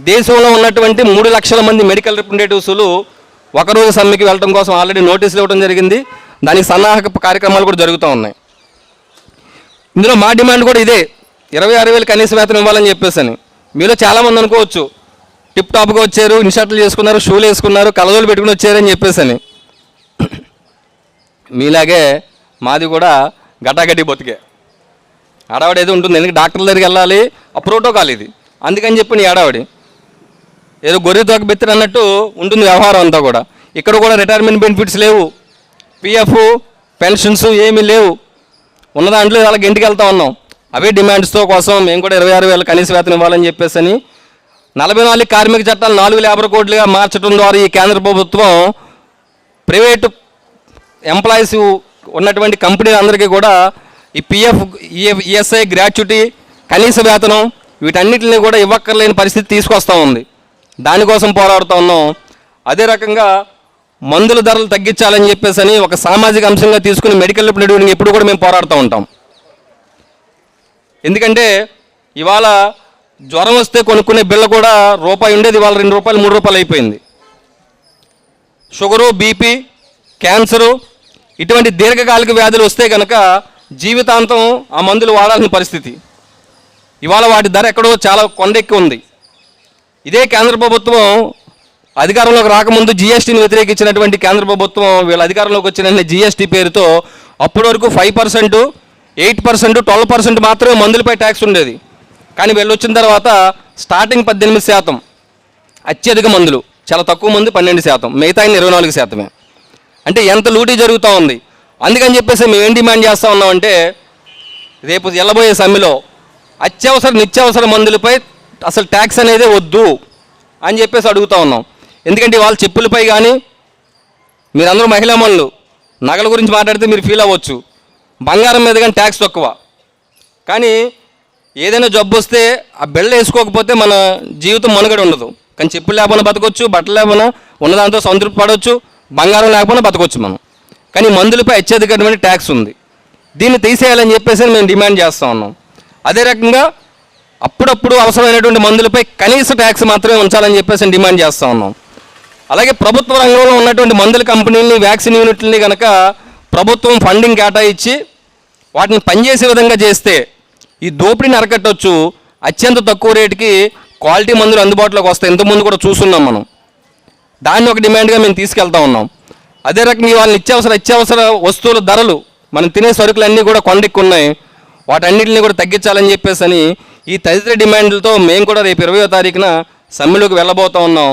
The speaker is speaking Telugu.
దేశంలో ఉన్నటువంటి మూడు లక్షల మంది మెడికల్ రిప్రజెంటేటివ్స్లు ఒకరోజు సమ్మెకి వెళ్ళడం కోసం ఆల్రెడీ నోటీసులు ఇవ్వడం జరిగింది. దానికి సన్నాహక కార్యక్రమాలు కూడా జరుగుతూ ఉన్నాయి. ఇందులో మా డిమాండ్ కూడా ఇదే. ఇరవై ఆరు వేలు కనీస వేతనం ఇవ్వాలని చెప్పేసి అని. మీలో చాలామంది అనుకోవచ్చు. టిప్ టాప్గా వచ్చారు ఇన్షర్ట్లు చేసుకున్నారు షూలు వేసుకున్నారు కలదోలు పెట్టుకుని వచ్చారని చెప్పేసి అని. మీలాగే మాది కూడా గటాగటి బతికే. ఆడవాడి ఏదో ఉంటుంది ఎందుకంటే డాక్టర్ దగ్గరికి వెళ్ళాలి? ఆ ప్రోటోకాల్ ఇది. అందుకని చెప్పి నీ ఆడవాడి. ఏదో గొర్రె తోక బెత్తిరి అన్నట్టు ఉంటుంది వ్యవహారం అంతా కూడా. ఇక్కడ కూడా రిటైర్మెంట్ బెనిఫిట్స్ లేవు. పిఎఫ్ పెన్షన్స్ ఏమీ లేవు. ఉన్న దాంట్లో వాళ్ళకి ఇంటికి వెళ్తా ఉన్నాం. అవే డిమాండ్స్తో కోసం మేము కూడా ఇరవై ఆరు వేల కనీస వేతనం ఇవ్వాలని చెప్పేసి అని నలభై నాలుగు కార్మిక చట్టాలు నాలుగు లేబర్ కోడ్లుగా మార్చడం ద్వారా ఈ కేంద్ర ప్రభుత్వం ప్రైవేటు ఎంప్లాయీస్ ఉన్నటువంటి కంపెనీలందరికీ కూడా ఈ పిఎఫ్ ఈఎస్ఐ గ్రాట్యుటీ కనీస వేతనం వీటన్నిటిని కూడా ఇవ్వక్కర్లేని పరిస్థితి తీసుకొస్తూ ఉంది. దానికోసం పోరాడుతూ ఉన్నాం. అదే రకంగా మందుల ధరలు తగ్గించాలని చెప్పేసి అని ఒక సామాజిక అంశంగా తీసుకుని మెడికల్ రిప్రజెంటేటివ్ని ఎప్పుడు కూడా మేము పోరాడుతూ ఉంటాం. ఎందుకంటే ఇవాళ జ్వరం వస్తే కొనుక్కునే బిల్ల కూడా రూపాయి ఉండేది ఇవాళ రెండు రూపాయలు మూడు రూపాయలు అయిపోయింది. షుగరు బీపీ క్యాన్సరు ఇటువంటి దీర్ఘకాలిక వ్యాధులు వస్తే కనుక జీవితాంతం ఆ మందులు వాడాల్సిన పరిస్థితి. ఇవాళ వాటి ధర ఎక్కడో చాలా కొండెక్కి ఉంది. ఇదే కేంద్ర ప్రభుత్వం అధికారంలోకి రాకముందు జీఎస్టీని వ్యతిరేకించినటువంటి కేంద్ర ప్రభుత్వం వీళ్ళ అధికారంలోకి వచ్చిన జిఎస్టీ పేరుతో అప్పటి వరకు five percent eight percent twelve percent మాత్రమే మందులపై ట్యాక్స్ ఉండేది. కానీ వీళ్ళు వచ్చిన తర్వాత స్టార్టింగ్ పద్దెనిమిది శాతం అత్యధిక మందులు చాలా తక్కువ మంది పన్నెండు శాతం మిగతా ఇరవై నాలుగు శాతమే. అంటే ఎంత లూటీ జరుగుతూ ఉంది. అందుకని చెప్పేసి మేము ఏం డిమాండ్ చేస్తూ ఉన్నామంటే రేపు వెళ్ళబోయే సమ్మెలో అత్యవసర నిత్యావసర మందులపై అసలు ట్యాక్స్ అనేది వద్దు అని చెప్పేసి అడుగుతూ ఉన్నాం. ఎందుకంటే వాళ్ళ చెప్పులపై కానీ మీరందరూ మహిళామణులు నగల గురించి మాట్లాడితే మీరు ఫీల్ అవ్వచ్చు. బంగారం మీద కానీ ట్యాక్స్ తక్కువ. కానీ ఏదైనా జబ్బు వస్తే ఆ బిళ్ళ వేసుకోకపోతే మన జీవితం మనుగడ ఉండదు. కానీ చెప్పులు లేకపోయినా బతకొచ్చు బట్టలు లేకపోయినా ఉన్నదాంతో సంతృప్తి పడవచ్చు బంగారం లేకపోయినా బతకొచ్చు మనం. కానీ మందులపై అత్యధికమైన ట్యాక్స్ ఉంది. దీన్ని తీసేయాలని చెప్పేసి మేము డిమాండ్ చేస్తూ ఉన్నాం. అదే రకంగా అప్పుడప్పుడు అవసరమైనటువంటి మందులపై కనీస ట్యాక్స్ మాత్రమే ఉంచాలని చెప్పేసి డిమాండ్ చేస్తూ ఉన్నాం. అలాగే ప్రభుత్వ రంగంలో ఉన్నటువంటి మందుల కంపెనీలని వ్యాక్సిన్ యూనిట్లని కనుక ప్రభుత్వం ఫండింగ్ కేటాయించి వాటిని పనిచేసే విధంగా చేస్తే ఈ దోపిడీని అరకట్టవచ్చు అత్యంత తక్కువ రేటుకి క్వాలిటీ మందులు అందుబాటులోకి వస్తాయి. ఇంతకుముందు కూడా చూస్తున్నాం మనం. దాన్ని ఒక డిమాండ్గా మేము తీసుకెళ్తా ఉన్నాం. అదే రకంగా ఇవాళ నిత్యావసర అత్యవసర వస్తువుల ధరలు మనం తినే సరుకులు అన్నీ కూడా కొండెక్కున్నాయి. వాటన్నిటిని కూడా తగ్గించాలని చెప్పేసి అని ఈ తదితర డిమాండ్లతో మేము కూడా రేపు ఇరవయో తారీఖున సమ్మెలోకి వెళ్ళబోతా ఉన్నాం.